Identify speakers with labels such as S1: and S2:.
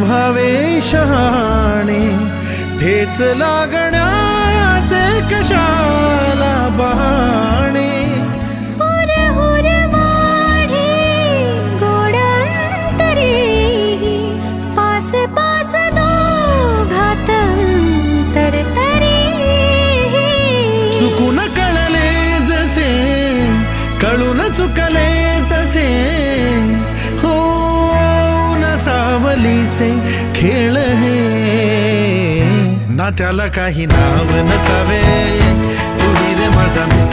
S1: व्हावे शहाणे ठेच लागण्याचे कशाला बहाणे? चुकून कळले जसे कळून चुकले चालीचे खेळ हे. ना त्याला काही नाव नसावे. तू रे माझा मितवा